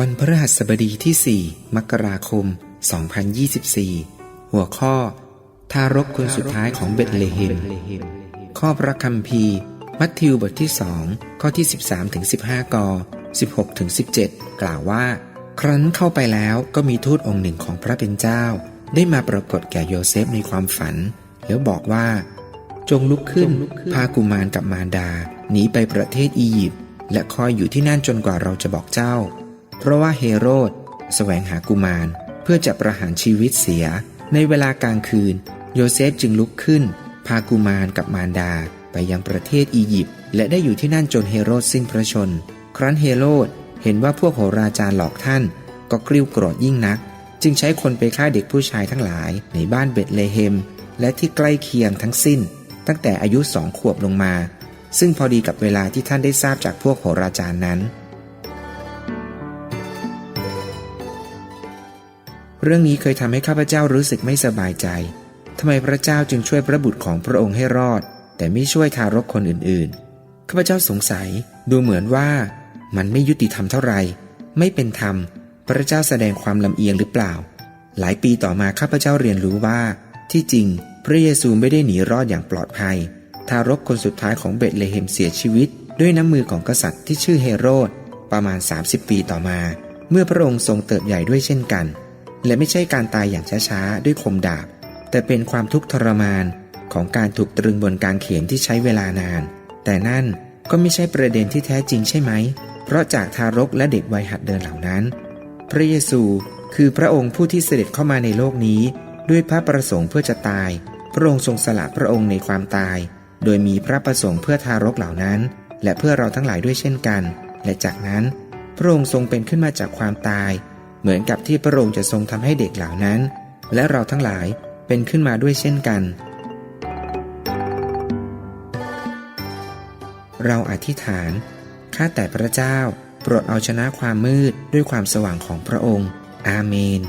วันพฤหัสบดีที่ 4 มกราคม 2024 หัวข้อ ทารกคนสุดท้ายของเบธเลเฮม ข้อพระคัมภีร์ มัทธิวบทที่2ข้อที่ 13ถึง15 ก 16ถึง17 กล่าวว่า ครั้นเข้าไปแล้วก็มีทูตองค์หนึ่งของพระเป็นเจ้า ได้มาปรากฏแก่โยเซฟในความฝัน แล้วบอกว่า จงลุกขึ้น พากุมารกับมารดาหนีไปประเทศอียิปต์และคอยอยู่ที่นั่นจนกว่าเราจะบอกเจ้า เพราะว่าเฮโรดแสวงหากุมารเพื่อจะประหารชีวิตเสีย ในเวลากลางคืน โยเซฟจึงลุกขึ้น พากุมารกับมารดาไปยังประเทศอียิปต์และได้อยู่ที่นั่นจนเฮโรดสิ้นพระชน ครั้นเฮโรดเห็นว่าพวกโหราจารหลอกท่าน ก็กริ้วโกรธยิ่งนัก จึงใช้คนไปฆ่าเด็กผู้ชายทั้งหลายในบ้านเบธเลเฮม และที่ใกล้เคียงทั้งสิ้น ตั้งแต่อายุสองขวบลงมา ซึ่งพอดีกับเวลาที่ท่านได้ทราบจากพวกโหราจารนั้น เรื่องนี้เคยทำให้ข้าพเจ้ารู้สึกไม่สบายใจทำไมพระเจ้าจึงช่วยพระบุตรของพระองค์ให้รอด แต่ไม่ช่วยทารกคนอื่นๆ ข้าพเจ้าสงสัยดูเหมือนว่า มันไม่ยุติธรรมเท่าไหร่ไม่เป็นธรรม พระเจ้าแสดงความลำเอียงหรือเปล่า หลายปีต่อมาข้าพเจ้าเรียนรู้ว่า ที่จริง พระเยซูไม่ได้หนีรอดอย่างปลอดภัย ทารกคนสุดท้ายของเบธเลเฮมเสียชีวิต ด้วยน้ำมือของกษัตริย์ที่ชื่อเฮโรดประมาณ 30 ปีต่อมา เมื่อพระองค์ทรงเติบใหญ่ด้วยเช่นกัน และไม่ใช่การตายอย่างช้าๆ ด้วยคมดาบ แต่เป็นความทุกข์ทรมานของการถูกตรึงบนกางเขนที่ใช้เวลานาน แต่นั่นก็ไม่ใช่ประเด็นที่แท้จริงใช่ไหม เพราะจากทารกและเด็กวัยหัดเดินเหล่านั้น พระเยซูคือพระองค์ผู้ที่เสด็จเข้ามาในโลกนี้ ด้วยพระประสงค์เพื่อจะตาย พระองค์ทรงสละพระองค์ในความตาย โดยมีพระประสงค์เพื่อทารกเหล่านั้น และเพื่อเราทั้งหลายด้วยเช่นกัน และจากนั้น พระองค์ทรงเป็นขึ้นมาจากความตาย เหมือนกับที่พระองค์จะทรงทำให้เด็กเหล่านั้น และเราทั้งหลายเป็นขึ้นมาด้วยเช่นกัน เราอธิษฐาน ข้าแต่พระเจ้า โปรดเอาชนะความมืดด้วยความสว่างของพระองค์ อาเมน